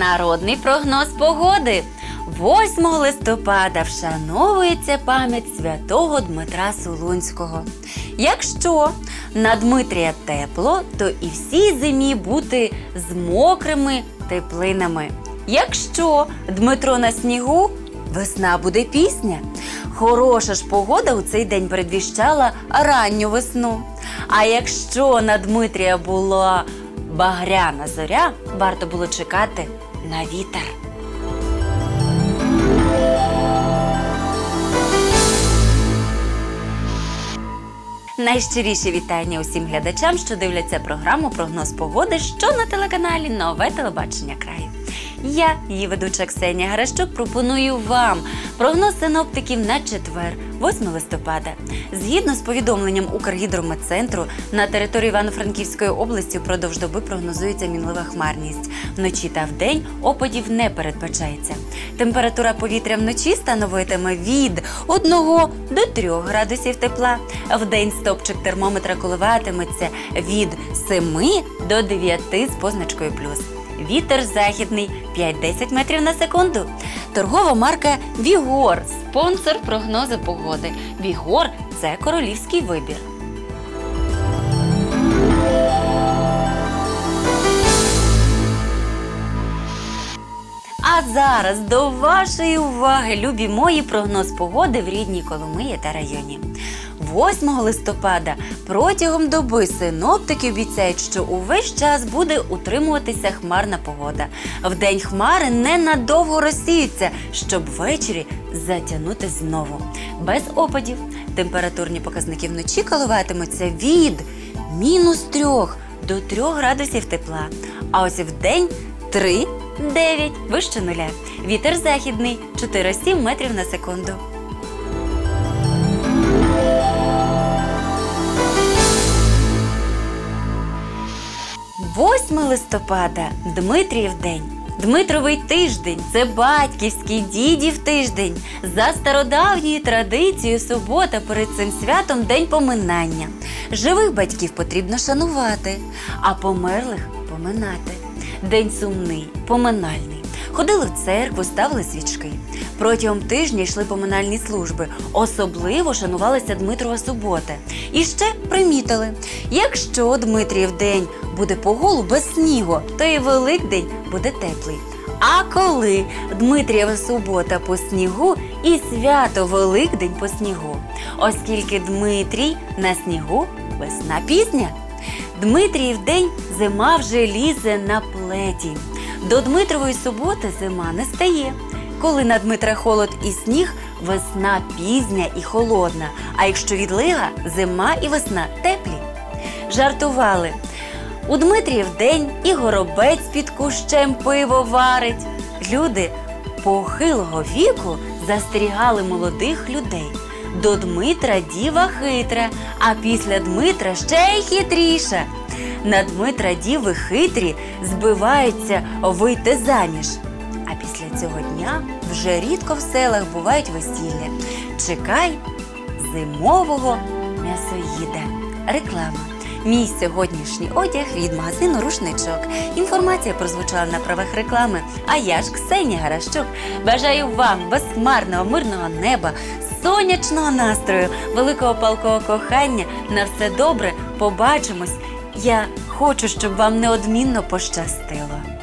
Народний прогноз погоди. 8 листопада вшановується пам'ять святого Дмитра Солунського. Якщо на Дмитрія тепло, то і всій зимі бути з мокрими теплинами. Якщо Дмитро на снігу, весна буде пісня. Хороша ж погода у цей день передвіщала ранню весну. А якщо на Дмитрія була багряна зоря, варто було чекати на вітер. Найщиріші вітання усім глядачам, що дивляться програму Прогноз погоди, що на телеканалі Нове телебачення краю. Я, її ведуча Ксенія Гаращук, пропоную вам прогноз синоптиків на четвер, 8 листопада. Згідно з повідомленням Укргідрометцентру, на території Івано-Франківської області впродовж доби прогнозується мінлива хмарність. Вночі та вдень опадів не передбачається. Температура повітря вночі становитиме від 1 до 3 градусів тепла. Вдень стопчик термометра коливатиметься від 7 до 9 з позначкою плюс. Вітер західний 5-10 метрів на секунду. Торгова марка Вігор, спонсор прогнозу погоди. Вігор це королівський вибір. А зараз до вашої уваги, любі мої, прогноз погоди в рідній Коломиї та районі. 8 листопада протягом доби синоптики обіцяють, що увесь час буде утримуватися хмарна погода. Вдень хмари ненадовго розсіються, щоб ввечері затягнути знову. Без опадів температурні показники вночі коливатимуться від мінус 3 до 3 градусів тепла. А ось вдень 3 9 вище нуля. Вітер західний 4-7 метрів на секунду. Восьме листопада Дмитріїв день. Дмитровий тиждень це батьківський дідів тиждень. За стародавньою традицією субота перед цим святом день поминання. Живих батьків потрібно шанувати, а померлих поминати. День сумний, поминальний. Ходили в церкву, ставили свічки. Протягом тижня йшли поминальні служби. Особливо шанувалася Дмитрова субота. І ще примітили: якщо Дмитріїв день буде по голу без снігу, то і Великдень буде теплий. А коли Дмитрієва субота по снігу і свято Великдень по снігу, оскільки Дмитрій на снігу весна пізня. Дмитріїв день зима вже лізе на плеті. До Дмитрової суботи зима не стає. Коли на Дмитра холод і сніг, весна пізня і холодна. А якщо відлига, зима і весна теплі. Жартували. У Дмитріїв день і горобець під кущем пиво варить. Люди похилого віку застерігали молодих людей. До Дмитра діва хитра, а після Дмитра ще й хитріша. На Дмитра діви хитрі збиваються вийти заміж. А після цього дня вже рідко в селах бувають весілля. Чекай зимового м'ясоїда. Реклама. Мій сьогоднішній одяг від магазину Рушничок. Інформація прозвучала на правах реклами. А я ж Ксенія Гаращук. Бажаю вам безхмарного, мирного неба, сонячного настрою, великого палкого кохання. На все добре. Побачимось. Я хочу, щоб вам неодмінно пощастило.